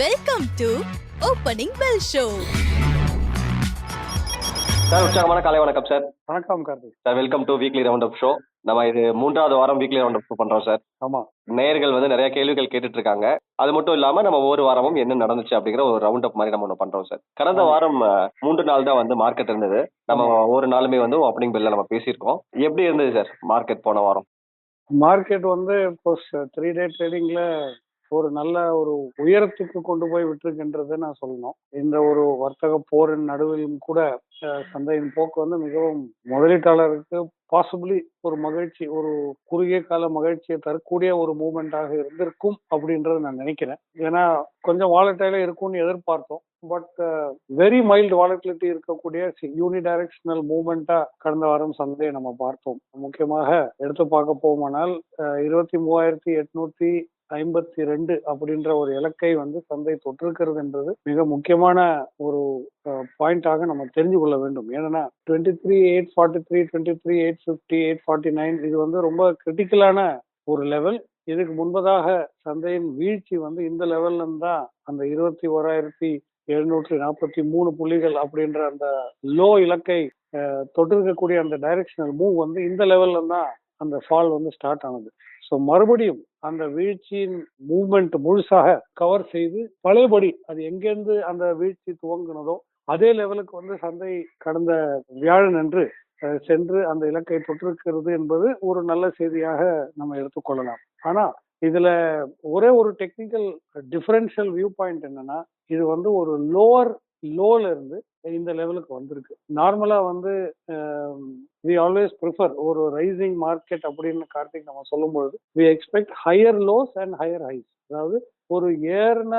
Welcome to opening bell show sir உற்சாகமான காலை வணக்கம் சார். வணக்கம் Karthik. Sir welcome to weekly round up show நம்ம இது மூன்றாவது வாரம் வீக்லி ரவுண்ட் அப் பண்றோம் சார். ஆமா. நேயர்கள் வந்து நிறைய கேள்விகள் கேட்டுட்டு இருக்காங்க அது மட்டும் இல்லாம நம்ம ஒவ்வொரு வாரமும் என்ன நடந்துச்சு அப்படிங்கிற ஒரு ரவுண்ட் அப் மாதிரி நம்ம ஒன்று பண்றோம் சார். கடந்த வாரம் மூன்று நாள் தான் வந்து மார்க்கெட் இருந்தது. நம்ம ஒவ்வொரு நாளுமே வந்து ஓப்பனிங் பெல்ல நம்ம பேசியிருக்கோம். எப்படி இருந்தது சார் மார்க்கெட் போன வாரம்? மார்க்கெட் வந்து இப்போ த்ரீ டே ட்ரேடிங்ல ஒரு நல்ல ஒரு உயரத்துக்கு கொண்டு போய் விட்டுருக்கின்றதை நான் சொல்லணும். இந்த ஒரு வர்த்தக போரின் நடுவிலும் கூட சந்தையின் போக்கு வந்து மிகவும் முதலீட்டாளருக்கு பாசிபிளி ஒரு மகிழ்ச்சி ஒரு குறுகிய கால மகிழ்ச்சியை தரக்கூடிய ஒரு மூமெண்டாக இருந்திருக்கும் அப்படின்றத நான் நினைக்கிறேன். ஏன்னா கொஞ்சம் வாலட்டைல இருக்கும்னு எதிர்பார்த்தோம். பட் வெரி மைல்டு வாலட்டிலிட்டி இருக்கக்கூடிய யூனி டைரக்ஷனல் மூமெண்டா கடந்த வாரம் சந்தையை நம்ம பார்த்தோம். முக்கியமாக எடுத்து பார்க்க போமானால் இருபத்தி மூவாயிரத்தி எட்நூத்தி ஐம்பத்தி ரெண்டு அப்படின்ற ஒரு இலக்கை வந்து சந்தை தொற்றிருக்கிறது என்றது மிக முக்கியமான ஒரு பாயிண்டாக நம்ம தெரிஞ்சு கொள்ள வேண்டும். ஏன்னா twenty three eight forty three twenty three eight fifty eight forty nine இது வந்து ரொம்ப கிரிட்டிக்கலான ஒரு லெவல் இதுக்கு முன்பதாக சந்தையின் வீழ்ச்சி வந்து இந்த லெவல்ல இருந்து தான் அந்த இருபத்தி ஓராயிரத்தி எழுநூற்றி நாற்பத்தி மூணு புள்ளிகள் அப்படின்ற அந்த லோ இலக்கை தொட்டிருக்கக்கூடிய அந்த டைரக்ஷனல் மூவ் வந்து இந்த லெவல்ல தான் அந்த ஃபால் வந்து ஸ்டார்ட் ஆனது. ஸோ மறுபடியும் அந்த வீழ்ச்சியின் மூவ்மெண்ட் முழுசாக கவர் செய்து பழையபடி அது எங்கேருந்து அந்த வீழ்ச்சி துவங்கினதோ அதே லெவலுக்கு வந்து சந்தை கடந்த வியாழன் என்று சென்று அந்த இலக்கை தொற்றிருக்கிறது என்பது ஒரு நல்ல செய்தியாக நம்ம எடுத்துக்கொள்ளலாம் ஆனா இதுல ஒரே ஒரு டெக்னிக்கல் டிஃபரன்ஷியல் வியூ பாயிண்ட் என்னன்னா இது வந்து ஒரு லோவர் லோல இருந்து இந்த லெவலுக்கு வந்திருக்கு. நார்மலா வந்து வி ஆல்வேஸ் ப்ரிஃபர் ஒரு ரைசிங் மார்க்கெட் அப்படின்னு கார்த்திக் நம்ம சொல்லும்பொழுது we expect higher lows and higher highs அதாவது ஒரு ஏறின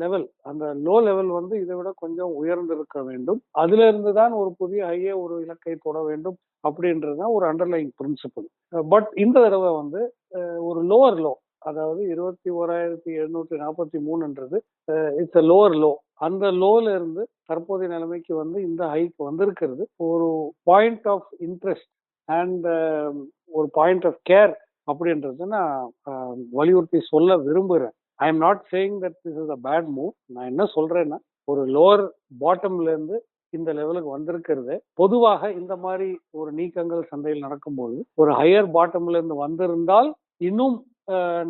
லெவல் அந்த லோ லெவல் வந்து இதை விட கொஞ்சம் உயர்ந்திருக்க வேண்டும். அதுல இருந்து தான் ஒரு புதிய ஹையே ஒரு இலக்கை தொட வேண்டும் அப்படின்றது தான் ஒரு அண்டர்லைங் பிரின்சிபல் பட் இந்த தடவை வந்து ஒரு லோவர் லோ அதாவது இருபத்தி ஓராயிரத்தி எழுநூற்றி நாற்பத்தி மூணுன்றது இட்ஸ் அ லோவர் லோ அந்த லோல இருந்து தற்போதைய நிலைமைக்கு வந்து இந்த ஹைக் வந்திருக்கிறது. ஒரு பாயிண்ட் ஆஃப் இன்ட்ரெஸ்ட் அண்ட் ஒரு பாயிண்ட் ஆஃப் கேர் அப்படின்றது நான் um, வலியுறுத்தி சொல்ல விரும்புகிறேன் I am not saying that this is a bad move நான் என்ன சொல்றேன்னா ஒரு லோவர் பாட்டம்ல இருந்து இந்த லெவலுக்கு வந்திருக்கிறது. பொதுவாக இந்த மாதிரி ஒரு நீக்கங்கள் சந்தையில் நடக்கும்போது ஒரு ஹையர் பாட்டம்ல இருந்து வந்திருந்தால் இன்னும்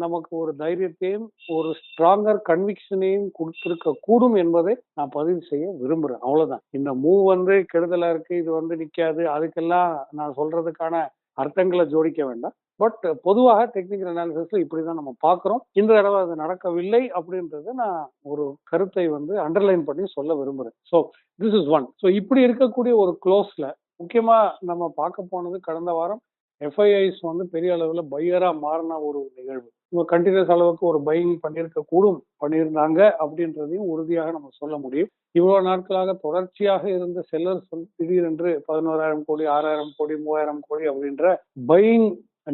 நமக்கு ஒரு தைரியத்தையும் ஒரு ஸ்ட்ராங்கர் கன்விக்ஷனையும் கொடுத்திருக்க கூடும் என்பதை நான் பதிவு செய்ய விரும்புறேன். அவ்வளவுதான். இந்த மூவ் வந்து கெடுதலா இருக்கு இது வந்து நிக்காது அதுக்கெல்லாம் நான் சொல்றதுக்கான அர்த்தங்களை ஜோடிக்க வேண்டாம். பட் பொதுவாக டெக்னிக்கல் அனாலிசிஸ்ல இப்படிதான் நம்ம பார்க்குறோம். இந்த தடவை அது நடக்கவில்லை அப்படின்றத நான் ஒரு கருத்தை வந்து அண்டர்லைன் பண்ணி சொல்ல விரும்புறேன். So this is one so இப்படி இருக்கக்கூடிய ஒரு க்ளோஸ்ல முக்கியமா நம்ம பார்க்க போனது கடந்த வாரம் எஃப்ஐஐஸ் வந்து பெரிய அளவில் பையராக மாறின ஒரு நிகழ்வு. இவங்க கண்டினியூஸ் அளவுக்கு ஒரு பையிங் பண்ணியிருக்க கூடும் பண்ணியிருந்தாங்க அப்படின்றதையும் உறுதியாக நம்ம சொல்ல முடியும். இவ்வளவு நாட்களாக தொடர்ச்சியாக இருந்த செல்லர்ஸ் வந்து திடீரென்று பதினோராயிரம் கோடி ஆறாயிரம் கோடி மூவாயிரம் கோடி அப்படின்ற buying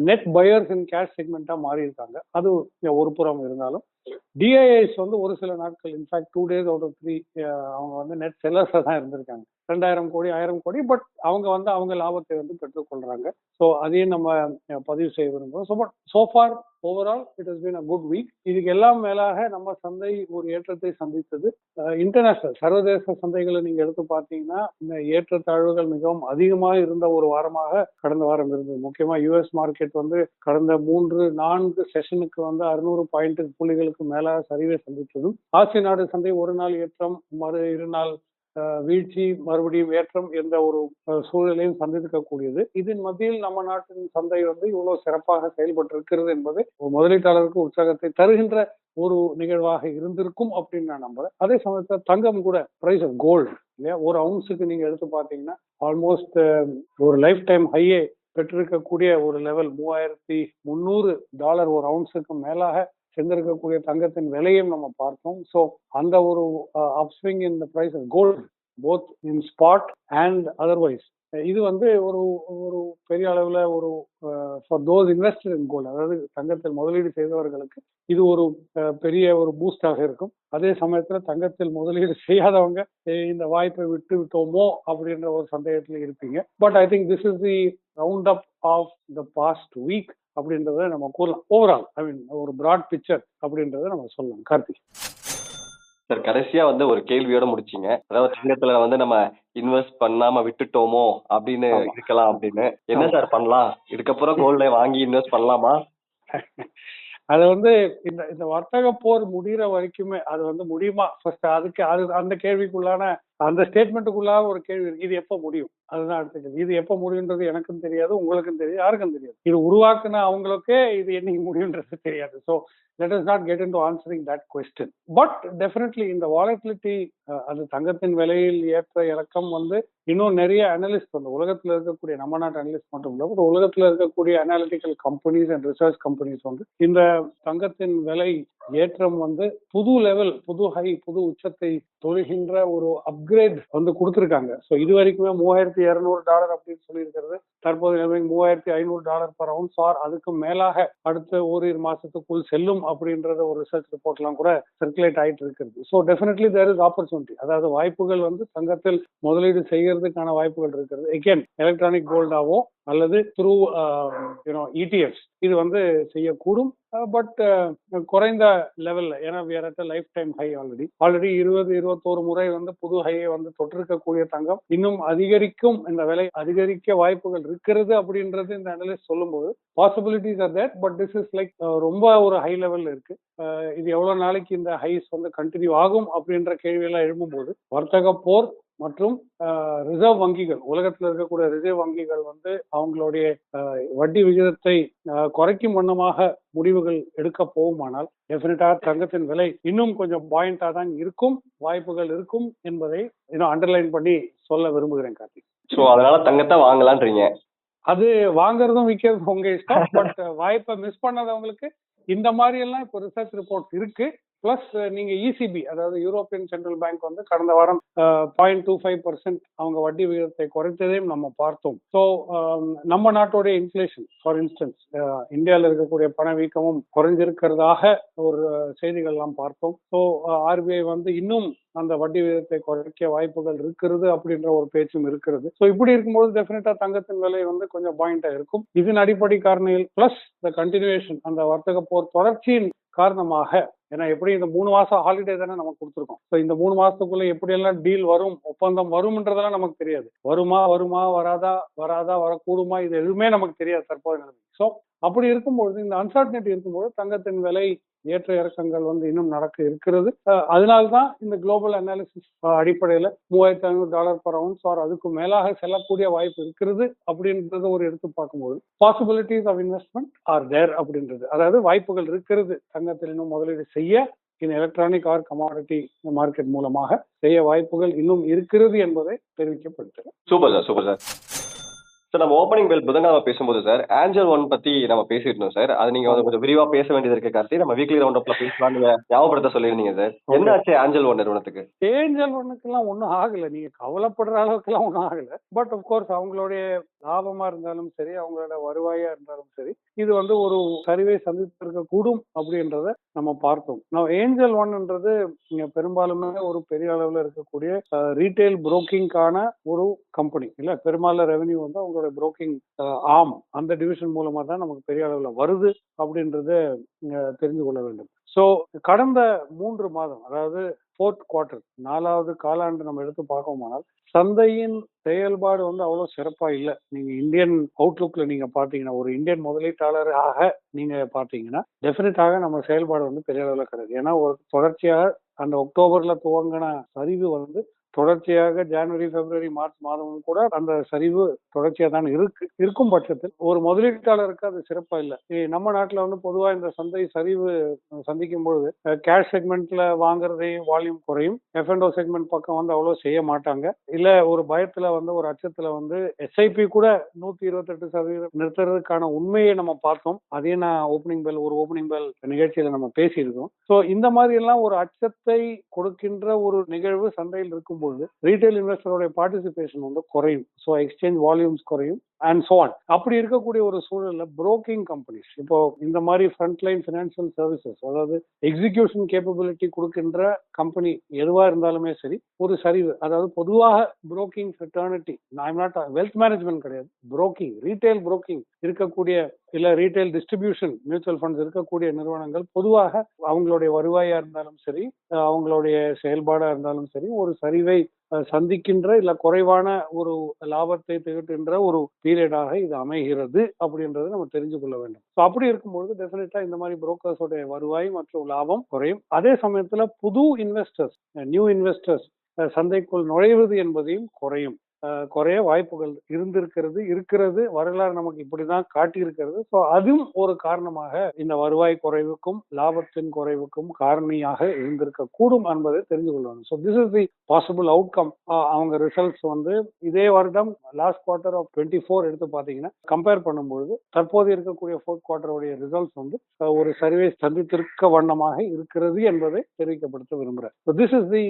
net buyers in cash செக்மெண்டா மாறி இருக்காங்க அது ஒரு புறம் இருந்தாலும். டிஐஎஸ் வந்து ஒரு சில நாட்கள் in fact two days out of three அவங்க வந்து நெட் செல்லர்ஸாக தான் இருந்திருக்காங்க. ரெண்டாயிரம் கோடி ஆயிரம் கோடி பட் அவங்க வந்து அவங்க லாபத்தை வந்து பெற்றுக்கொள்றாங்க. ஸோ அதையும் நம்ம பதிவு செய்ய விரும்புகிறோம் so but so far overall it has been a good week இதுக்கு எல்லாம் மேலாக நம்ம சந்தை ஒரு ஏற்றத்தை சந்தித்தது இன்டர்நேஷனல் சர்வதேச சந்தைகளை நீங்க எடுத்து பார்த்தீங்கன்னா இந்த ஏற்றத்தாழ்வுகள் மிகவும் அதிகமாக இருந்த ஒரு வாரமாக கடந்த வாரம் இருந்தது. முக்கியமா யூஎஸ் மார்க்கெட் வந்து கடந்த மூன்று நான்கு செஷனுக்கு வந்து அறுநூறு பாயிண்ட் புள்ளிகளுக்கு மேலாக சரிவை சந்தித்ததும். ஆசிய நாடு சந்தை ஒரு நாள் ஏற்றம் மறு இரு நாள் வீழ்ச்சி மறுபடியும் ஏற்றம் என்ற ஒரு சூழ்நிலையும் சூழலையும் இதன் மத்தியில் நம்ம நாட்டின் சந்தை வந்து இவ்வளவு சிறப்பாக செயல்பட்டு இருக்கிறது என்பது முதலீட்டாளருக்கு உற்சாகத்தை தருகின்ற ஒரு நிகழ்வாக இருந்திருக்கும் அப்படின்னு நான் நம்புறேன். அதே சமயத்தில் தங்கம் கூட பிரைஸ் ஆஃப் கோல்டு இல்லையா? ஒரு அவுன்ஸுக்கு நீங்க எடுத்து பார்த்தீங்கன்னா ஆல்மோஸ்ட் ஒரு லைஃப் டைம் ஹையே பெற்றிருக்கக்கூடிய ஒரு லெவல் மூவாயிரத்தி முந்நூறு டாலர் ஒரு அவுன்ஸுக்கு மேலாக சென்றிருக்கக்கூடிய தங்கத்தின் விலையும் நம்ம பார்த்தோம். ஸோ அந்த ஒரு upswing in the price of gold both in spot and otherwise இது வந்து ஒரு ஒரு பெரிய அளவில் ஒரு for those investor in gold அதாவது தங்கத்தில் முதலீடு செய்தவர்களுக்கு இது ஒரு பெரிய ஒரு பூஸ்டாக இருக்கும். அதே சமயத்தில் தங்கத்தில் முதலீடு செய்யாதவங்க இந்த வாய்ப்பை விட்டு விட்டோமோ அப்படின்ற ஒரு சந்தேகத்தில் இருப்பீங்க. But I think this is the round up of the past week அப்படின்றத நம்ம கூறலாம். ஓவரால் ஐ மீன் ஒரு பிராட் பிக்சர் அப்படின்றத நம்ம சொல்லலாம். கார்த்திக். சார் கடைசியா வந்து ஒரு கேள்வியோட முடிச்சீங்க. அதாவது தங்கத்துல வந்து நம்ம இன்வெஸ்ட் பண்ணாம விட்டுட்டோமோ அப்படின்னு. இருக்கலாம் அப்படின்னு. என்ன. சார் பண்ணலாம்? இதுக்கப்புறம் கோல்ட வாங்கி இன்வெஸ்ட் பண்ணலாமா? அது வந்து இந்த இந்த வர்த்தக போர் முடிகிற வரைக்குமே அது வந்து முடியுமா? ஃபர்ஸ்ட் அதுக்கு அது அந்த கேள்விக்குள்ளான அந்த ஸ்டேட்மெண்ட்டுக்குள்ளாக ஒரு கேள்வி இருக்கு. இது எப்போ முடியும்? அதுதான் அடுத்த கேள்வி. இது எப்போ முடியுன்றது எனக்கும் தெரியாது உங்களுக்கும் தெரியாது யாருக்கும் தெரியாது. இது உருவாக்குன அவங்களுக்கே இது என்னைக்கு முடியுன்றது தெரியாது. So let is not get in to answering that question but definitely இந்த வாலட்டிலிட்டி அது தங்கத்தின் விலையில் ஏற்ற இறக்கம் வந்து இன்னும் நிறைய அனலிஸ்ட் வந்து உலகத்துல இருக்கக்கூடிய நம்ம நாட்டு அனலிஸ்ட் மட்டும் இல்லை பட் உலகத்தில் இருக்கக்கூடிய analytical companies and research companies வந்து இந்த தங்கத்தின் விலை ஏற்றம் வந்து புது லெவல் புது ஹை புது உச்சத்தை தொழுகின்ற ஒரு அப்கிரேட் வந்து கொடுத்துருக்காங்க. ஸோ இது வரைக்குமே மூவாயிரத்தி இருநூறு டாலர் அப்படின்னு சொல்லியிருக்கிறது. தற்போது நிலைமை மூவாயிரத்தி ஐநூறு டாலர் பர் அவுன்ஸ் ஆர் அதுக்கு மேலாக அடுத்த ஓரிரு மாசத்துக்குள் செல்லும் அப்படின்றத ஒரு ரிசர்ச் ரிப்போர்ட்லாம் கூட சர்க்குலேட் ஆயிட்டு இருக்கிறது so definitely there is opportunity அதாவது வாய்ப்புகள் வந்து தங்கத்தில் முதலீடு செய்யறதுக்கான வாய்ப்புகள் இருக்கிறது எகேன் எலக்ட்ரானிக் கோல்டாவோ அல்லது த்ரூ யூனோ இடிஎஃப்ஸ் இது வந்து செய்யக்கூடும். Uh, பட் uh, குறைந்த லெவல்ல ஏன்னா we are at lifetime high already already இருபது இருபத்தோரு முறை வந்து புது ஹையை வந்து தொற்றிருக்கக்கூடிய தங்கம். இன்னும் அதிகரிக்கும் இந்த விலை அதிகரிக்க வாய்ப்புகள் இருக்கிறது அப்படின்றது இந்த அனலிஸ்ட் சொல்லும்போது possibilities are that but this is like ரொம்ப ஒரு ஹை லெவல்ல இருக்கு. Uh, இது எவ்வளவு நாளைக்கு இந்த ஹைஸ் வந்து கண்டினியூ ஆகும் அப்படின்ற கேள்வியெல்லாம் எழும்பும்போது வர்த்தக போர் மற்றும் ரிசர்வ் வங்கிகள் உலகத்தில் இருக்கக்கூடிய ரிசர்வ் வங்கிகள் வந்து அவங்களுடைய வட்டி விகிதத்தை குறைக்கும் வண்ணமாக முடிவுகள் எடுக்க போகுமானால் டெஃபினட்டா தங்கத்தின் விலை இன்னும் கொஞ்சம் பாயிண்டா தான் இருக்கும் வாய்ப்புகள் இருக்கும் என்பதை இன்னும் அண்டர்லைன் பண்ணி சொல்ல விரும்புகிறேன் கார்த்திக். சோ அதனால தங்கத்தை வாங்கலான்றீங்க அது வாங்குறதும் விற்கிறதும் உங்க இஷ்டம் பட் வாய்ப்பை மிஸ் பண்ணதவங்களுக்கு இந்த மாதிரி எல்லாம் இப்போ ரிசர்ச் ரிப்போர்ட் இருக்கு. பிளஸ் நீங்க இசிபி அதாவது யூரோப்பியன் சென்ட்ரல் பேங்க் வந்து கடந்த வாரம் பாயிண்ட் டூ ஃபைவ் பர்சன்ட் அவங்க வட்டி விகிதத்தை குறைத்ததையும் நம்ம பார்த்தோம். ஸோ நம்ம நாட்டோடைய இன்ஃபிளேஷன் ஃபார் இன்ஸ்டன்ஸ் இந்தியாவில் இருக்கக்கூடிய பணவீக்கமும் குறைஞ்சிருக்கிறதாக ஒரு செய்திகள்லாம் பார்த்தோம். ஸோ ஆர்பிஐ வந்து இன்னும் அந்த வட்டி விகிதத்தை குறைக்க வாய்ப்புகள் இருக்கிறது அப்படின்ற ஒரு பேச்சும் இருக்கிறது. ஸோ இப்படி இருக்கும்போது டெஃபினட்டா தங்கத்தின் விலை வந்து கொஞ்சம் பாயிண்டா இருக்கும். இதன் அடிப்படை காரணிகள் பிளஸ் த கண்டினியூஷன் அந்த வர்த்தக போர் தொடர்ச்சியின் காரணமாக ஏன்னா எப்படி இந்த மூணு மாசம் ஹாலிடே தானே நமக்கு கொடுத்துருக்கோம். ஸோ இந்த மூணு மாசத்துக்குள்ள எப்படியெல்லாம் டீல் வரும் ஒப்பந்தம் வரும்ன்றதெல்லாம் நமக்கு தெரியாது. வருமா வருமா வராதா வராதா வரக்கூடுமா இது எதுவுமே நமக்கு தெரியாது தற்போது நிலைமை. ஸோ அப்படி இருக்கும்பொழுது இந்த அன்சர்டனிட்டி இருக்கும்போது தங்கத்தின் விலை ஏற்ற இறக்கங்கள் வந்து இன்னும் நடக்க இருக்கிறது. அதனால்தான் இந்த குளோபல் அனாலிசிஸ் அடிப்படையில் மூவாயிரத்தி ஐநூறு டாலர் பர் அவுன்ஸ் ஆர் அதுக்கு மேலாக செல்லக்கூடிய வாய்ப்பு இருக்கிறது அப்படின்றத ஒரு எடுத்து பார்க்கும்போது possibilities of investment are there அப்படின்றது. அதாவது வாய்ப்புகள் இருக்கிறது. தங்கத்தில் இன்னும் முதலீடு செய்ய in electronic or commodity market மூலமாக செய்ய வாய்ப்புகள் இன்னும் இருக்கிறது என்பதை தெரிவிக்கப்படுகிறது. Super sir super sir. Sir நம்ம ஓப்பனிங் பெல் புதன்கிழமை பேசும்போது சார் ஆஞ்சல் ஒன் பத்தி நம்ம பேசியிருந்தோம் சார் அது நீங்க வந்து கொஞ்சம் விரிவா பேச வேண்டியது இருக்கு கார்த்தி. நம்ம வீக்லி ரவுண்ட் அப்ல பேசலாம் நீங்க ஞாபகப்படுத்த சொல்லியிருந்தீங்க சார் என்ன ஆச்சு ஆஞ்சல் ஒன் நிறுவனத்துக்கு? ஏஞ்சல் ஒன்றுக்கெல்லாம் ஒன்றும் ஆகல. நீங்க கவலைப்படுற அளவுக்குலாம் ஒன்றும் ஆகல. பட் கோர்ஸ் அவங்களுடைய லாபமா இருந்தாலும் சரி அவங்களோட வருவாயா இருந்தாலும் சரி இது வந்து ஒரு சரிவை சந்தித்திருக்க கூடும் அப்படின்றத நம்ம பார்த்தோம். நான் ஏஞ்சல் ஒன்ன்றது பெரும்பாலுமே ஒரு பெரிய அளவில் இருக்கக்கூடிய ரீட்டைல் புரோக்கிங்கான ஒரு கம்பெனி இல்ல பெரும்பாலும் ரெவன்யூ வந்து அவங்களோட புரோக்கிங் ஆம் அந்த டிவிஷன் மூலமா தான் நமக்கு பெரிய அளவில் வருது அப்படின்றத தெரிஞ்சு கொள்ள வேண்டும். ஸோ கடந்த மூன்று மாதம் அதாவது ஃபோர்த் குவார்டர் நாலாவது காலாண்டு நம்ம எடுத்து பார்க்கோமானால் சந்தையின் செயல்பாடு வந்து அவ்வளோ சிறப்பாக இல்லை. நீங்கள் இந்தியன் அவுட்லுக்கில் நீங்க பார்த்தீங்கன்னா ஒரு இந்தியன் முதலீட்டாளராக நீங்க பார்த்தீங்கன்னா டெஃபினட்டாக நம்ம செயல்பாடு வந்து பெரிய அளவில் கிடையாது. ஏன்னா ஒரு தொடர்ச்சியாக அந்த அக்டோபரில் துவங்கின சரிவு வந்து தொடர்ச்சியாக ஜனவரி பிப்ரவரி மார்ச் மாதமும் கூட அந்த சரிவு தொடர்ச்சியா தான் இருக்கு. இருக்கும் பட்சத்தில் ஒரு முதலீட்டாளருக்கு அது சிறப்பா இல்லை. நம்ம நாட்டுல வந்து பொதுவா இந்த சந்தை சரிவு சந்திக்கும் பொழுது கேஷ் செக்மெண்ட்ல வாங்குறதே வால்யூம் குறையும். எஃப் அண்ட் செக்மெண்ட் பக்கம் வந்து அவ்வளவு செய்ய மாட்டாங்க. இல்ல ஒரு பயத்துல வந்து ஒரு அச்சத்துல வந்து எஸ்ஐபி கூட நூத்தி இருபத்தெட்டு சதவீதம் நிறுத்துறதுக்கான உண்மையை நம்ம பார்த்தோம். அதே நான் ஓப்பனிங் பெல் ஒரு ஓப்பனிங் பெல் நிகழ்ச்சியில நம்ம பேசியிருக்கோம். ஸோ இந்த மாதிரி எல்லாம் ஒரு அச்சத்தை கொடுக்கின்ற ஒரு நிகழ்வு சந்தையில் இருக்கும் இருக்கும்பொழுது ரீட்டைல் இன்வெஸ்டருடைய பார்ட்டிசிபேஷன் வந்து குறையும். ஸோ எக்ஸ்சேஞ்ச் வால்யூம்ஸ் குறையும். அண்ட் சோன் அப்படி இருக்கக்கூடிய ஒரு சூழல்ல புரோக்கிங் கம்பெனிஸ் இப்போ இந்த மாதிரி ஃப்ரண்ட்லைன் ஃபினான்சியல் சர்வீசஸ் அதாவது எக்ஸிகியூஷன் கேப்பபிலிட்டி கொடுக்கின்ற கம்பெனி எதுவா இருந்தாலுமே சரி ஒரு சரிவு அதாவது பொதுவாக broking fraternity I'm not wealth management கிடையாது புரோக்கிங் ரீட்டைல் புரோக்கிங் இருக்கக்கூடிய இல்ல ரீட்டைல் டிஸ்ட்ரிபியூஷன் மியூச்சுவல் ஃபண்ட்ஸ் இருக்கக்கூடிய நிறுவனங்கள் பொதுவாக அவங்களுடைய வருவாயா இருந்தாலும் சரி அவங்களுடைய செயல்பாடா இருந்தாலும் சரி ஒரு சரிவை சந்திக்கின்ற இல்ல குறைவான ஒரு லாபத்தை திகட்டுகின்ற ஒரு பீரியடாக இது அமைகிறது அப்படின்றத நம்ம தெரிஞ்சு கொள்ள வேண்டும். ஸோ அப்படி இருக்கும்பொழுது டெஃபினட்டா இந்த மாதிரி புரோக்கர்ஸோடைய வருவாய் மற்றும் லாபம் குறையும். அதே சமயத்துல புது இன்வெஸ்டர்ஸ் நியூ இன்வெஸ்டர்ஸ் சந்தைக்குள் நுழைவது என்பதையும் குறையும். குறைய வாய்ப்புகள் இருந்திருக்கிறது இருக்கிறது. வரலாறு நமக்கு இப்படிதான் காட்டியிருக்கிறது. ஸோ அதுவும் ஒரு காரணமாக இந்த வருவாய் குறைவுக்கும் லாபத்தின் குறைவுக்கும் காரணியாக இருந்திருக்க கூடும் என்பதை தெரிந்து கொள்வாங்க so this is the possible outcome அவங்க ரிசல்ட்ஸ் வந்து இதே வருடம் last quarter of twenty four எடுத்து பார்த்தீங்கன்னா கம்பேர் பண்ணும்பொழுது தற்போது இருக்கக்கூடிய ஃபோர்த் குவார்டருடைய ரிசல்ட்ஸ் வந்து ஒரு சர்வே சந்தித்திருக்க வண்ணமாக இருக்கிறது என்பதை தெரிவிக்கப்படுத்த விரும்புகிறேன் so this is the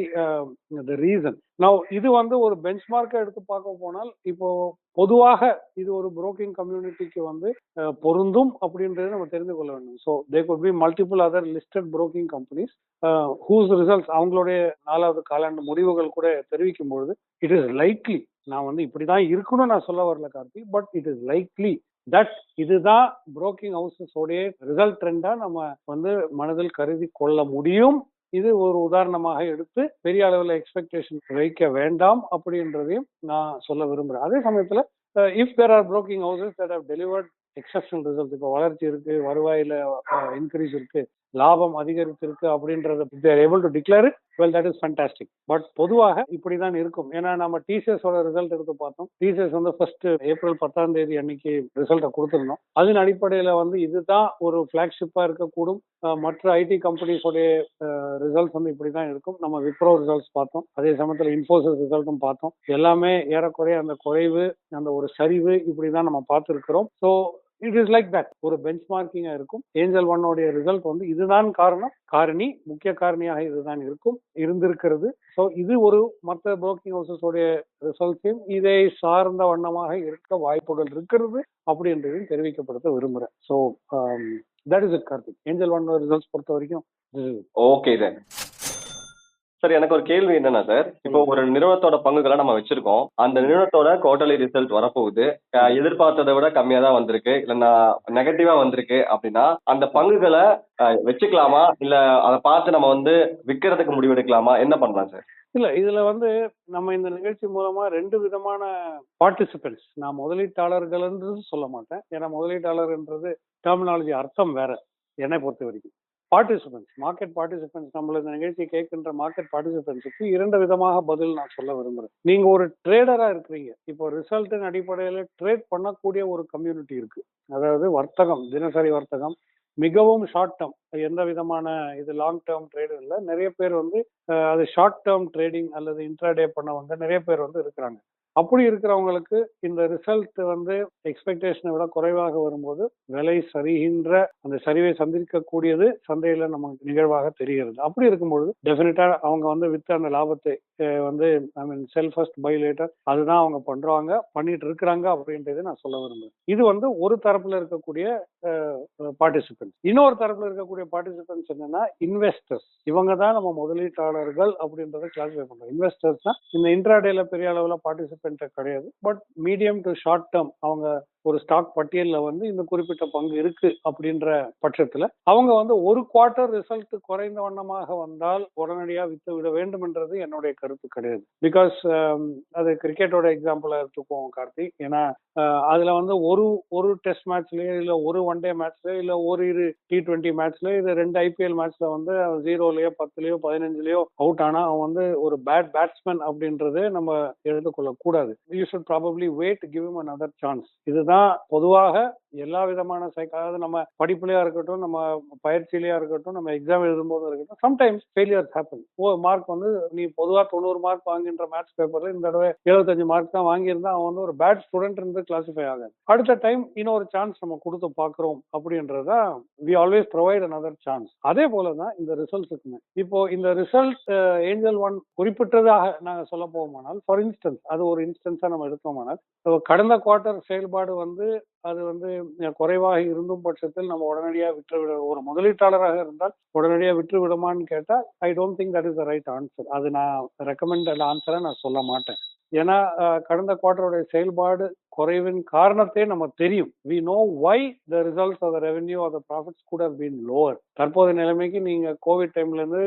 the reason நான் இது வந்து ஒரு பெஞ்ச்மார்க்கை எடுத்து பார்க்க போனால் இப்போ பொதுவாக இது ஒரு புரோக்கிங் கம்யூனிட்டிக்கு வந்து பொருந்தும் அப்படின்றத நம்ம தெரிந்து கொள்ள வேண்டும். So they could be multiple other listed broking companies whose results அவங்களுடைய நாலாவது காலாண்டு முடிவுகள் கூட தெரிவிக்கும் பொழுது இட் இஸ் லைக்லி நான் வந்து இப்படி தான் இருக்கணும்னு நான் சொல்ல வரல Karthi but it is likely that இதுதான் புரோக்கிங் ஹவுசஸோடைய ரிசல்ட் ட்ரெண்டா நம்ம வந்து மனதில் கருதி கொள்ள முடியும் இது ஒரு உதாரணமாக எடுத்து பெரிய அளவில் எக்ஸ்பெக்டேஷன் வைக்க வேண்டாம் அப்படின்றதையும் நான் சொல்ல விரும்புறேன். அதே சமயத்துல if there are broking houses that have delivered exceptional result இப்போ வளர்ச்சி இருக்கு வருவாயில இன்க்ரீஸ் இருக்கு லாபம் அதிகரித்திருக்கு அப்படின்றத they're able to declare well that is fantastic but பொதுவாக இப்படிதான் இருக்கும். ஏன்னா நம்ம டிசிஎஸோட ரிசல்ட் எடுத்து பார்த்தோம். டிசிஎஸ் வந்து ஃபர்ஸ்ட் ஏப்ரல் பத்தாம் தேதி அன்னைக்கு ரிசல்ட்டை கொடுத்துருந்தோம். அதன் அடிப்படையில வந்து இதுதான் ஒரு ஃபிளாக்ஷிப்பா இருக்கக்கூடும். மற்ற ஐடி கம்பெனிஸோடைய ரிசல்ட்ஸ் வந்து இப்படி தான் இருக்கும். நம்ம விப்ரோ ரிசல்ட்ஸ் பார்த்தோம். அதே சமயத்தில் இன்ஃபோசிஸ் ரிசல்ட்டும் பார்த்தோம். எல்லாமே ஏறக்குறைய அந்த குறைவு அந்த ஒரு சரிவு இப்படி தான் நம்ம பார்த்துருக்கிறோம். So it is like that ஒரு பெஞ்ச் மார்க்கிங்கா இருக்கும் ஏஞ்சல் ஒன்னோடைய ரிசல்ட் வந்து இதுதான் காரணம். காரணி முக்கிய காரணியாக இதுதான் இருக்கும். இருந்திருக்கிறது. ஸோ இது ஒரு மற்ற புரோக்கிங் ஹவுசஸோடைய ரிசல்ட்ஸையும் இதை சார்ந்த வண்ணமாக இருக்க வாய்ப்புகள் இருக்கிறது அப்படின்றதையும் தெரிவிக்கப்படுத்த விரும்புகிறேன் so that um, is it Karthik Angel One results பொறுத்த வரைக்கும் ஓகே சார் சார் எனக்கு ஒரு கேள்வி என்னன்னா சார் இப்போ ஒரு நிறுவனத்தோட பங்குகளை நம்ம வச்சிருக்கோம். அந்த நிறுவனத்தோட குவார்டர்லி ரிசல்ட் வரப்போகுது. எதிர்பார்த்ததை விட கம்மியா தான் வந்திருக்கு. இல்லைன்னா நெகட்டிவா வந்திருக்கு அப்படின்னா அந்த பங்குகளை வச்சுக்கலாமா? இல்ல அதை பார்த்து நம்ம வந்து விற்கிறதுக்கு முடிவெடுக்கலாமா? என்ன பண்ணலாம் சார் இல்ல இதுல வந்து நம்ம இந்த நிகழ்ச்சி மூலமா ரெண்டு விதமான பார்ட்டிசிபென்ட்ஸ் நான் முதலீட்டாளர்கள்ன்றது சொல்ல மாட்டேன். ஏன்னா முதலீட்டாளர்ன்றது டெர்மினாலஜி அர்த்தம் வேற. என்னை பொறுத்த வரைக்கும் பார்ட்டிசிபென்ட்ஸ் மார்க்கெட் பார்ட்டிசிபென்ட்ஸ் நம்மள இந்த நிகழ்ச்சி கேட்கின்ற மார்க்கெட் பார்ட்டிசிபென்ட்ஸுக்கு இரண்டு விதமாக பதில் நான் சொல்ல விரும்புறேன். நீங்க ஒரு ட்ரேடரா இருக்கிறீங்க. இப்போ ரிசல்ட்டின் அடிப்படையில ட்ரேட் பண்ணக்கூடிய ஒரு கம்யூனிட்டி இருக்கு. அதாவது வர்த்தகம் தினசரி வர்த்தகம் மிகவும் ஷார்ட் டேர்ம் எந்த விதமான இது லாங் டேர்ம் ட்ரேடு இல்லை. நிறைய பேர் வந்து அது ஷார்ட் டேர்ம் ட்ரேடிங் அல்லது இன்ட்ராடே பண்ணவங்க நிறைய பேர் வந்து இருக்கிறாங்க. அப்படி இருக்கிறவங்களுக்கு இந்த ரிசல்ட் வந்து எக்ஸ்பெக்டேஷனை விட குறைவாக வரும்போது விலை சரிகின்ற அந்த சரிவை சந்திக்கக்கூடியது சந்தையில நமக்கு நிகழ்வாக தெரிகிறது. அப்படி இருக்கும்பொழுது டெஃபினட்டா அவங்க வந்து வித்து அந்த லாபத்தை வந்து I mean sell first buy later அதுதான் அவங்க பண்றாங்க பண்ணிட்டு இருக்கிறாங்க அப்படின்றத நான் சொல்ல விரும்புகிறேன் இது வந்து ஒரு தரப்புல இருக்கக்கூடிய பார்ட்டிசிபென்ட்ஸ் இன்னொரு தரப்புல இருக்கக்கூடிய பார்ட்டிசிபென்ட்ஸ் என்னன்னா இன்வெஸ்டர்ஸ் இவங்க தான் நம்ம முதலீட்டாளர்கள் அப்படின்றத கிளாஸிஃபை பண்றோம். இன்வெஸ்டர்ஸ்னா இந்த இன்ட்ராடேல பெரிய அளவுல பார்ட்டிசிபென்ட் கிடையாது. But medium to short term அவங்க ஒரு ஸ்டாக் பட்டியல்ல வந்து இந்த குறிப்பிட்ட பங்கு இருக்கு அப்படின்ற பட்சத்துல அவங்க வந்து ஒரு குவார்ட்டர் ரிசல்ட் குறைந்த வண்ணமாக வந்தால் உடனடியாக வித்து விட வேண்டும் என்றது என்னுடைய கருத்து கிடையாது. பிகாஸ் um, அது கிரிக்கெட்டோட எக்ஸாம்பிளா எடுத்துக்குவோம் கார்த்திக் ஏன்னா அதில் அதுல வந்து ஒரு ஒரு டெஸ்ட் மேட்ச்லயோ இல்லை ஒரு ஒன் டே மேட்ச்லயோ இல்லை ஒரு இரு டி டுவெண்ட்டி மேட்ச்லயோ இது ரெண்டு ஐபிஎல் மேட்ச்ல வந்து ஜீரோலயோ பத்துலயோ பதினஞ்சுலயோ அவுட் ஆனால் அவன் வந்து ஒரு பேட் பேட்ஸ்மேன் அப்படின்றது நம்ம எடுத்துக்கொள்ள கூடாது. You should probably wait give him another chance இதுதான் பொதுவாக எல்லா விதமான சைக் அதாவது நம்ம படிப்புலயா இருக்கட்டும் நம்ம பயிற்சியிலயா இருக்கட்டும் நம்ம எக்ஸாம் எழுதும்போது இருக்கட்டும் சம்டைம்ஸ் ஃபெயிலியர்ஸ் ஹேப்பன் ஓ மார்க் வந்து நீ பொதுவாக தொண்ணூறு மார்க் வாங்கின்ற மேத்ஸ் பேப்பர்ல இந்த தடவை எழுபத்தஞ்சு மார்க் தான் வாங்கியிருந்தா அவன் வந்து ஒரு பேட் ஸ்டூடெண்ட் இருந்து கிளாசிஃபை ஆகாது. அடுத்த டைம் இன்னொரு சான்ஸ் நம்ம கொடுத்து பார்க்குறோம் அப்படின்றதா we always provide another chance அதே போல தான் இந்த ரிசல்ட்ஸுக்குமே இப்போ இந்த ரிசல்ட் ஏஞ்சல் ஒன் குறிப்பிட்டதாக நாங்கள் சொல்ல போவோமானால் ஃபார் இன்ஸ்டன்ஸ் அது ஒரு இன்ஸ்டன்ஸாக நம்ம எடுத்தோமானால் கடந்த குவார்ட்டர் செயல்பாடு வந்து அது வந்து குறைவாக இருந்தும் பட்சத்தில் நம்ம உடனடியாக விட்டுவிட ஒரு முதலீட்டாளராக இருந்தால் உடனடியாக விட்டு விடுமான்னு கேட்டால் I don't think that is the right answer அது நான் ரெக்கமெண்டட் ஆன்சரை நான் சொல்ல மாட்டேன். ஏன்னா கடந்த குவார்டருடைய செயல்பாடு குறைவின் காரணத்தை நம்ம தெரியும். We know why the results of the revenue of the profits கூட பீன் லோவர் தற்போதைய நிலைமைக்கு நீங்க கோவிட் டைம்ல இருந்து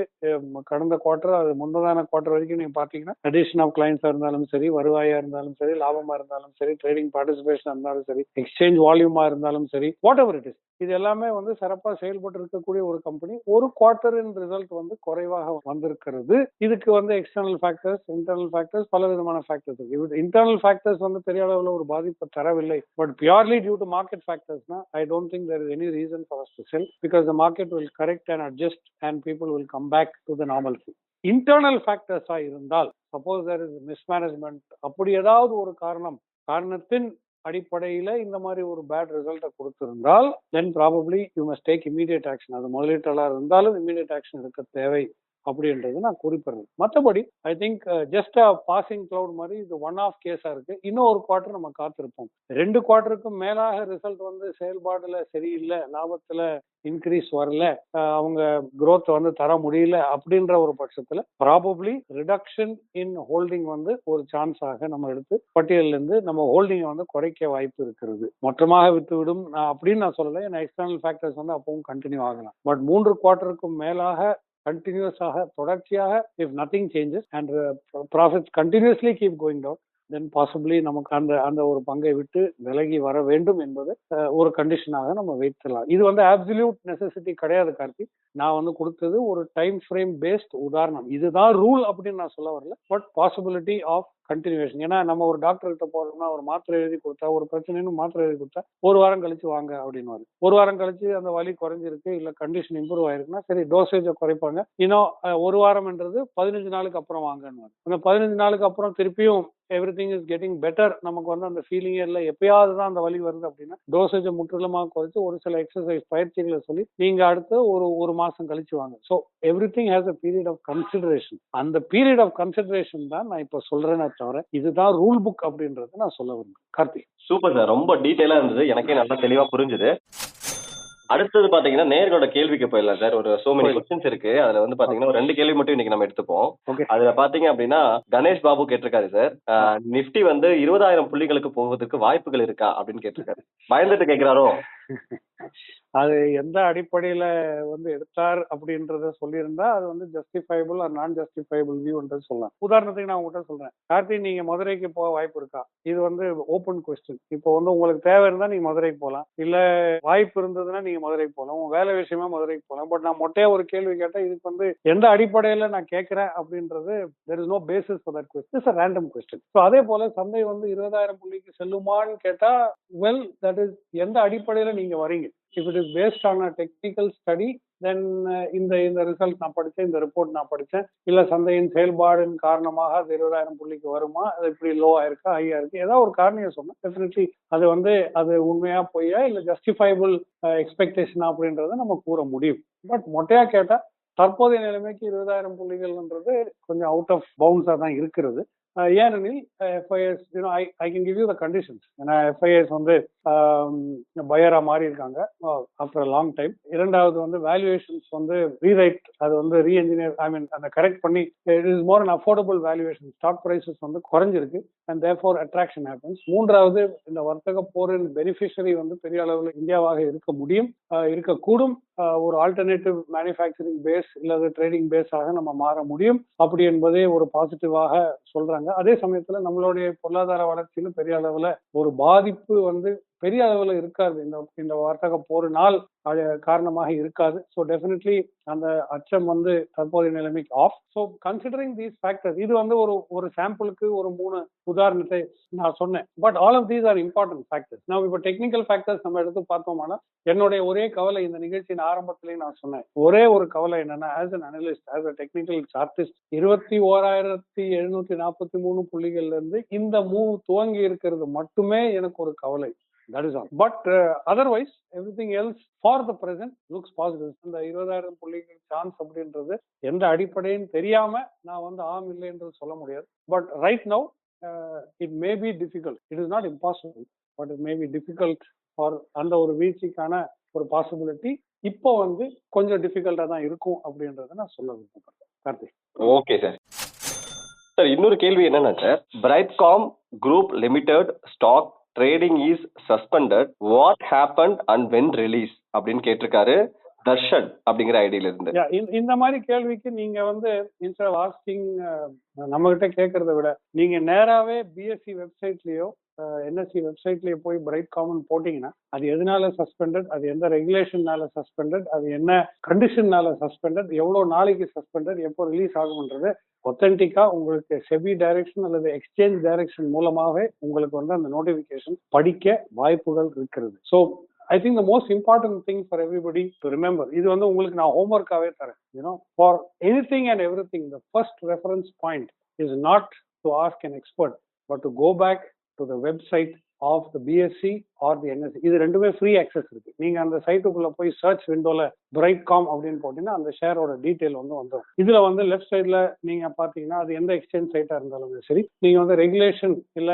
கடந்த குவார்டர் அது முன்னதான குவார்டர் வரைக்கும் நீங்க பாத்தீங்கன்னா அடிஷன் ஆஃப் கிளைண்ட்ஸா இருந்தாலும் சரி வருவாயா இருந்தாலும் சரி லாபமா இருந்தாலும் சரி ட்ரேடிங் பார்ட்டிசிபேஷன் இருந்தாலும் சரி எக்ஸ்சேஞ்ச் வால்யூமா இருந்தாலும் சரி வாட் எவர் இட் இஸ் இது எல்லாமே வந்து சிறப்பா செயல்பட்டு இருக்கக்கூடிய ஒரு கம்பெனி ஒரு குவார்டரின் ரிசல்ட் வந்து குறைவாக வந்திருக்கிறது. இதுக்கு வந்து எக்ஸ்டர்னல் ஃபேக்டர்ஸ் இன்டர்னல் ஃபேக்டர்ஸ் பல விதமான ஃபேக்டர்ஸ் இருக்கு. இது இன்டர்னல் ஃபேக்டர்ஸ் வந்து பெரிய அளவில் ஒரு பாதிப்பை தரவில்லை. But purely due to market ஃபேக்டர்ஸ்னா I don't think there is any reason for us to sell because the market will correct and adjust and people will come back to the normalcy internal ஃபேக்டர்ஸா இருந்தால் suppose there is mismanagement அப்படி ஏதாவது ஒரு காரணம் காரணத்தின் அடிப்படையில இந்த மாதிரி ஒரு bad ரிசல்ட்டை கொடுத்திருந்தால் then probably you must take immediate action அது முதலீட்டாளர் இருந்தாலும் இமீடியட் ஆக்ஷன் எடுக்க தேவை. அப்படின்றது நான் குறிப்பிடுறேன். மற்றபடி I think just a passing cloud மாதிரி இது ஒன் ஆஃப் கேஸா இருக்கு. இன்னும் ஒரு குவார்டர் நம்ம காத்திருப்போம். ரெண்டு குவார்டருக்கும் மேலாக ரிசல்ட் வந்து செயல்பாடுல சரியில்லை லாபத்துல இன்க்ரீஸ் வரல அவங்க குரோத் வந்து தர முடியல அப்படின்ற ஒரு பட்சத்துல ப்ராபப்ளி ரிடக்ஷன் இன் ஹோல்டிங் வந்து ஒரு சான்ஸ் ஆக நம்ம எடுத்து பட்டியலில் இருந்து நம்ம ஹோல்டிங்கை வந்து குறைக்க வாய்ப்பு இருக்கிறது. மொத்தமாக விட்டுவிடும் நான் அப்படின்னு நான் சொல்லலை. ஏன்னா எக்ஸ்டர்னல் ஃபேக்டர்ஸ் வந்து அப்பவும் கண்டினியூ ஆகலாம். பட் மூன்று குவார்ட்டருக்கும் மேலாக கண்டினியூஸாக தொடர்ச்சியாக if nothing changes and profits continuously keep going down then possibly நமக்கு அந்த அந்த ஒரு பங்கை விட்டு விலகி வர வேண்டும் என்பது ஒரு கண்டிஷனாக நம்ம வைத்துலாம் இது வந்து ஆப்சல்யூட் நெசசிட்டி கிடையாது கார்த்தி. நான் வந்து கொடுத்தது ஒரு டைம் ஃப்ரேம் பேஸ்ட் உதாரணம். இதுதான் ரூல் அப்படின்னு நான் சொல்ல வரல. பட் பாசிபிலிட்டி ஆஃப் கண்டினியூஷன் ஏன்னா நம்ம ஒரு டாக்டர் கிட்ட போறோம்னா ஒரு மாத்திரை எழுதி கொடுத்தா ஒரு பிரச்சனைன்னு மாத்திரை எழுதி கொடுத்தா ஒரு வாரம் கழிச்சு வாங்க அப்படின்னு ஒரு வாரம் கழிச்சு அந்த வலி குறைஞ்சிருக்கு இல்ல கண்டிஷன் இம்ப்ரூவ் ஆயிருக்குன்னா சரி டோசேஜை குறைப்பாங்க. இன்னும் ஒரு வாரம்ன்றது பதினஞ்சு நாளுக்கு அப்புறம் வாங்கன்னு அந்த பதினஞ்சு நாளுக்கு அப்புறம் திருப்பியும் everything is getting better நமக்கு வந்து அந்த ஃபீலிங்கே இல்லை. எப்பயாவது தான் அந்த வலி வருது அப்படின்னா டோசேஜை முற்றிலுமாக குறைச்சு ஒரு சில எக்ஸசைஸ் பயிற்சிகளை சொல்லி நீங்க அடுத்து ஒரு ஒரு மாசம் கழிச்சு வாங்க. So everything has a period of consideration அந்த பீரியட் ஆஃப் கன்சிடரேஷன் தான் நான் இப்போ சொல்றேனே தவிர இதுதான் ரூல் புக் அப்படின்றத நான் சொல்ல விரும்புறேன். கார்த்திக். சூப்பர் சார் ரொம்ப டீட்டெயிலா இருந்தது. எனக்கே நல்லா தெளிவா புரிஞ்சுது. அடுத்தது பாத்தீங்கன்னா நேர்களோட கேள்விக்கு போயிடலாம் சார். ஒரு சோ மெனி. கொஸ்டின்ஸ் இருக்கு. அதுல வந்து பாத்தீங்கன்னா ஒரு ரெண்டு கேள்வி மட்டும் இன்னைக்கு நம்ம எடுத்துப்போம். அதுல பாத்தீங்க அப்படின்னா கணேஷ் பாபு கேட்டிருக்காரு சார். நிப்டி வந்து இருபதாயிரம் புள்ளிகளுக்கு போவதற்கு வாய்ப்புகள் இருக்கா அப்படின்னு கேட்டிருக்காரு. பயந்துட்டு கேக்குறாரோ? அது எந்த அடிப்படையில வந்து எடுத்தார் அப்படின்றத சொல்லியிருந்தா அது வந்து ஜஸ்டிஃபைபிள் ஆர் நான் ஜஸ்டிஃபைபிள் வியூன்றது சொல்லலாம். உதாரணத்துக்கு நான் உங்ககிட்ட சொல்றேன். கார்த்தி நீங்க மதுரைக்கு போக வாய்ப்பு இருக்கா? இது வந்து ஓப்பன் கொஸ்டின் இப்போ வந்து உங்களுக்கு தேவை இருந்தா நீங்க மதுரைக்கு போகலாம் இல்ல வாய்ப்பு இருந்ததுன்னா நீங்க மதுரைக்கு போகலாம் உங்க வேலை விஷயமா மதுரைக்கு போகலாம் பட் நான் மொட்டையா ஒரு கேள்வி கேட்டா இதுக்கு வந்து எந்த அடிப்படையில நான் கேட்கிறேன் அப்படின்றது there is no basis for that question it's random question so அதே போல சந்தை வந்து இருபதாயிரம் புள்ளிக்கு செல்லுமான்னு கேட்டா வெல் தட் இஸ் எந்த அடிப்படையில நீங்க வரீங்க. If it is based on a technical study then இந்த இந்த ரிசல்ட் நான் படித்தேன் இந்த ரிப்போர்ட் நான் படித்தேன் இல்லை சந்தையின் செயல்பாடின் காரணமாக அது இருபதாயிரம் புள்ளிக்கு வருமா? அது இப்படி லோ ஆயிருக்கா ஹையா இருக்கு? ஏதாவது ஒரு காரணியம் சொன்னா டெஃபினெட்லி அது வந்து அது உண்மையா பொய்யா இல்லை ஜஸ்டிஃபைபிள் எக்ஸ்பெக்டேஷன் அப்படின்றத நம்ம கூற முடியும். பட் மொட்டையா கேட்டா தற்போதைய நிலைமைக்கு இருபதாயிரம் புள்ளிகள்ன்றது கொஞ்சம் அவுட் ஆஃப் பவுன்ஸாக தான் இருக்கிறது. ஏனெனில் FIIs you know I I can give you the conditions ஏன்னா எஃப்ஐஎஸ் வந்து பயரா மாறி இருக்காங்க ஆஃப்டர் லாங் டைம் இரண்டாவது வந்து வேல்யூவேஷன்ஸ் வந்து ரீரைட் அது வந்து ரீஎன்ஜினியர் ஐ மீன் அந்த கரெக்ட் பண்ணி it is more an affordable valuation stock prices வந்து குறைஞ்சிருக்கு அண்ட் தேர்ஃபோர் அட்ராக்ஷன் ஹேப்பன்ஸ் மூன்றாவது இந்த வர்த்தக போரின் பெனிஃபிஷரி வந்து பெரிய அளவில் இந்தியாவாக இருக்க முடியும் இருக்கக்கூடும். ஒரு ஆல்டர்னேட்டிவ் மேனுஃபேக்சரிங் பேஸ் இல்லாத ட்ரேடிங் பேஸாக நம்ம மாற முடியும். அப்படி என்பதே ஒரு பாசிட்டிவாக சொல்றாங்க. அதே சமயத்துல நம்மளுடைய பொருளாதார வளர்ச்சியில பெரிய அளவுல ஒரு பாதிப்பு வந்து பெரிய அளவில் இருக்காது. இந்த இந்த வர்த்தக போரினால் அது காரணமாக இருக்காது. ஸோ டெஃபினெட்லி அந்த அச்சம் வந்து தற்போதைய நிலைமைக்கு of so considering these factors இது வந்து ஒரு ஒரு சாம்பிளுக்கு ஒரு மூணு உதாரணத்தை நான் சொன்னேன். But all of these are important factors நான் இப்போ டெக்னிக்கல் ஃபேக்டர்ஸ் நம்ம எடுத்து பார்த்தோம்னா என்னுடைய ஒரே கவலை இந்த நிகழ்ச்சியின் ஆரம்பத்திலேயே நான் சொன்னேன். ஒரே ஒரு கவலை என்னன்னா as an analyst as a technical chartist இருபத்தி ஓராயிரத்தி எழுநூத்தி நாற்பத்தி மூணு புள்ளிகள்ல இருந்து இந்த மூணு துவங்கி இருக்கிறது மட்டுமே எனக்கு ஒரு கவலை. That is all but otherwise everything else for the present looks positive இந்த இருபதாயிரம் புள்ளிகள் சான்ஸ் அப்படின்றது எந்த அடிப்படையும் தெரியாம நான் வந்து ஆம் இல்லைன்றது சொல்ல முடியாது. But right now it may be difficult it is not impossible but it may be difficult for அந்த ஒரு வீழ்ச்சிக்கான ஒரு பாசிபிலிட்டி இப்போ வந்து கொஞ்சம் டிஃபிகல்ட்டா தான் இருக்கும் அப்படின்றத நான் சொல்ல விரும்புகிறேன் கார்த்திக். ஓகே சார் சார் இன்னொரு கேள்வி என்னன்னா sir Brightcom Group Limited stock trading is suspended what happen and when release அப்படின்னு கேட்டிருக்காரு தர்ஷன் அப்படிங்கிற ஐடியில இருந்து. இந்த- மாதிரி கேள்விக்கு நீங்க வந்து இன்ஸ்டா ஆஸ்கிங் நம்ம கிட்ட கேட்கறத விட நீங்க நேராவே பிஎஸ்சி வெப்சைட்லயோ என்எஸ்சி வெப்சைட்லயோ போய் பிரைட் காமன் போட்டீங்கன்னா அது எதனால சஸ்பெண்டட் அது எந்த ரெகுலேஷன்னால சஸ்பெண்டட் அது என்ன கண்டிஷன்னால சஸ்பெண்டட் எவ்வளவு நாளைக்கு சஸ்பெண்டட் எப்போ ரிலீஸ் ஆகும்ன்றது ஒத்தன்டிக்கா உங்களுக்கு செபி டைரக்ஷன் அல்லது எக்ஸ்சேஞ்ச் டைரக்ஷன் மூலமாகவே உங்களுக்கு வந்து அந்த நோட்டிபிகேஷன் படிக்க வாய்ப்புகள் இருக்கிறது. So I think the most important thing for everybody to remember இது வந்து உங்களுக்கு நான் ஹோம்ஒர்க்காகவே தரேன். You know for anything and everything the first reference point is not to ask an expert but to go back to the website of the BSE or the NSE இது ரெண்டுமே free access இருக்கு. நீங்க அந்த சைட்டுக்குள்ள போய் search விண்டோல bright com அப்படின்னு போட்டீங்கன்னா அந்த ஷேரோட detail வந்து வந்துடும் இதுல வந்து லெஃப்ட் சைட்ல நீங்க பாத்தீங்கன்னா அது எந்த எக்ஸ்சேஞ்ச் சைட்டா இருந்தாலும் சரி நீங்க வந்து ரெகுலேஷன் இல்ல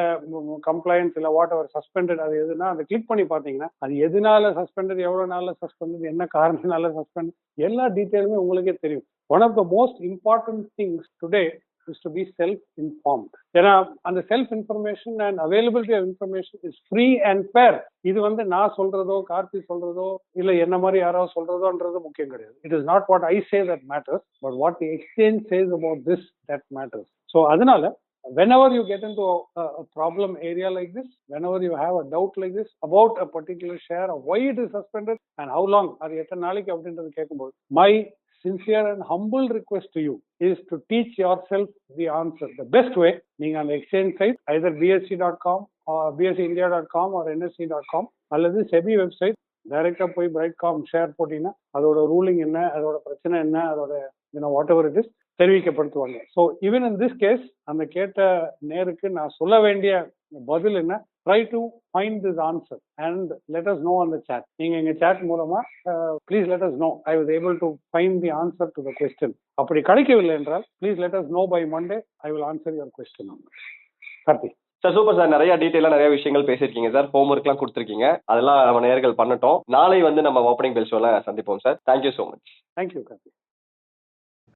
கம்ப்ளைண்ட் இல்ல வாட் எவர் சஸ்பெண்டட் அது எதுனா அதை கிளிக் பண்ணி பாத்தீங்கன்னா அது எதனால சஸ்பெண்டட் எவ்வளவு நாள்ல சஸ்பெண்டட் என்ன காரணத்தினால சஸ்பெண்ட் எல்லா டீட்டெயிலுமே உங்களுக்கே தெரியும். One of the most important things today is to be self inform ஏன்னா அந்த self information and availability of information is free and fair இது வந்து நான் சொல்றதோ கார்த்தி சொல்றதோ இல்ல என்ன மாதிரி யாராவது சொல்றதோன்றது முக்கியம் கிடையாது. It is not what I say that matters but what the exchange says about this that matters so அதனால whenever you get into a, a problem area like this, whenever you have a doubt like this about a particular share or why it is suspended and how long, அது எத்தனை நாளைக்கு அப்படின்றது you is to teach yourself the answer the best way நீங்க அந்த exchange site either BSE dot com BSE India dot com or NSE dot com அல்லது SEBI website டைரக்டா போய் bright com share போட்டீங்கன்னா அதோட ரூலிங் என்ன அதோட பிரச்சனை என்ன அதோட whatever it is தெரிவிக்கப்படுத்துவாங்க. So even in this case அந்த கேட்ட நேருக்கு நான் சொல்ல வேண்டிய பதில் என்ன try to find this answer and let us know அந்த chat. நீங்க எங்க chat மூலமா please let us know I was able to find the answer to the question அப்படி கிடைக்கவில்லை என்றால் please let us know by Monday I will answer your question Karthi. Sir super sir. நிறைய டீட்டெயிலாக நிறைய விஷயங்கள் பேசியிருக்கீங்க சார். ஹோம்ஒர்க்லாம் கொடுத்துருக்கீங்க. அதெல்லாம் நம்ம நேர்கள் பண்ணட்டும். நாளை வந்து நம்ம ஓப்பனிங் ஷோல சந்திப்போம் sir. Thank you so much thank you Karthi.